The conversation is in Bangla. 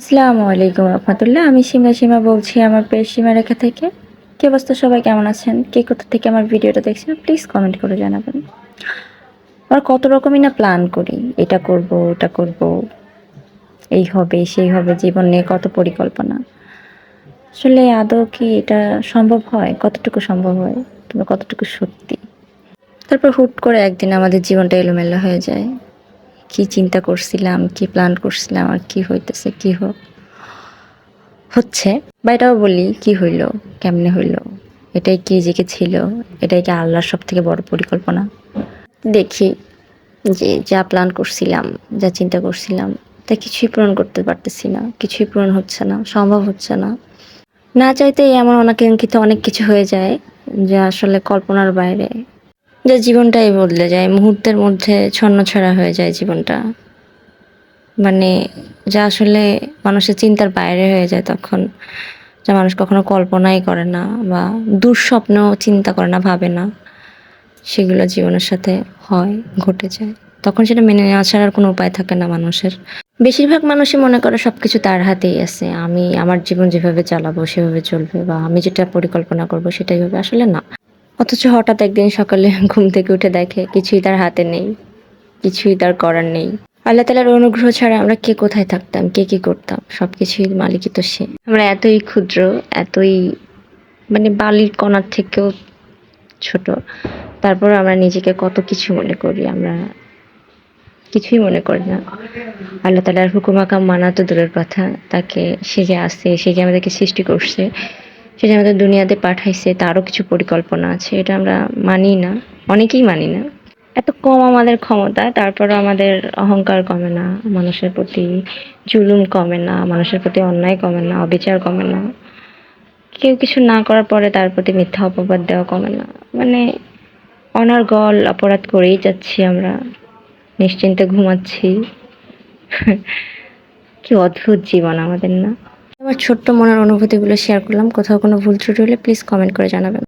আসসালামু আলাইকুম রহমতুল্লাহ। আমি সীমা সীমা বলছি আমার পেজ সীমা রেখা থেকে। কে অবস্থা? সবাই কেমন আছেন? কে কোথা থেকে আমার ভিডিওটা দেখছেন? প্লিজ কমেন্ট করে জানাবেন। আর কত রকমই না প্ল্যান করি। এটা করব, ওটা করব। এই হবে, সেই হবে জীবন নিয়ে কত পরিকল্পনা। আসলে আদৌ কি এটা সম্ভব হয়? কতটুকু সম্ভব হয়? কিংবা কতটুকু সত্যি? তারপর হুট করে একদিন আমাদের জীবনটা এলোমেলো হয়ে যায়। কি চিন্তা করছিলাম, কি প্ল্যান করছিলাম আর কি হইতেছে, কি হোক হচ্ছে। বা এটাও বলি, কি হইল, কেমনে হইল, এটাই কি যে ছিল, এটাই কি আল্লাহর সব থেকে বড় পরিকল্পনা? দেখি, যে যা প্ল্যান করছিলাম, যা চিন্তা করছিলাম, তা কিছুই পূরণ করতে পারতেছি না, কিছুই পূরণ হচ্ছে না, সম্ভব হচ্ছে না। না চাইতেই এমন অনাকাঙ্ক্ষিত অনেক কিছু হয়ে যায়, যা আসলে কল্পনার বাইরে যা জীবনটাই বদলে যায়, মুহূর্তের মধ্যে ছন্নছড়া হয়ে যায় জীবনটা। মানে যা আসলে মানুষের চিন্তার বাইরে হয়ে যায় তখন, যা মানুষ কখনো কল্পনাই করে না বা দুঃস্বপ্ন চিন্তা করে না, ভাবে না, সেগুলো জীবনের সাথে হয়, ঘটে যায়। তখন সেটা মেনে নেওয়া ছাড়ার কোনো উপায় থাকে না মানুষের। বেশিরভাগ মানুষই মনে করে সব কিছু তার হাতেই আছে, আমি আমার জীবন যেভাবে চালাবো সেভাবে চলবে বা আমি যেটা পরিকল্পনা করব সেটাই হবে। আসলে না। অথচ হঠাৎ একদিন সকালে ঘুম থেকে উঠে দেখে কিছুই তার হাতে নেই, কিছুই তার করার নেই। আল্লাহ তালার অনুগ্রহ ছাড়া আমরা কে কোথায় থাকতাম, কে কি করতাম সব কিছুই মালিকই তো সে। আমরা এতই ক্ষুদ্র, এতই মানে বালির কণার থেকেও ছোট তারপর আমরা নিজেকে কত কিছু মনে করি, আমরা কিছুই মনে করি না। আল্লাহ তালার হুকুমাকাম মানা তো দূরের কথা, তাকে সে যে আছে সে যে আমাদেরকে সৃষ্টি করছে সে যে আমাদের দুনিয়াতে পাঠাইছে, তারও কিছু পরিকল্পনা আছে, এটা আমরা মানি না, অনেকেই মানি না। এত কম আমাদের ক্ষমতা, তারপরও আমাদের অহংকার কমে না, মানুষের প্রতি জুলুম কমে না, মানুষের প্রতি অন্যায় কমে না, অবিচার কমে না। কেউ কিছু না করার পরে তার প্রতি মিথ্যা অপবাদ দেওয়া কমে না। মানে অনর্গল অপরাধ করেই যাচ্ছি আমরা, নিশ্চিন্তে ঘুমাচ্ছি। কি অদ্ভুত জীবন আমাদের না? আমার ছোট্ট মনের অনুভূতিগুলো শেয়ার করলাম। কোথাও কোনো ভুল ত্রুটি হলে প্লিজ কমেন্ট করে জানাবেন।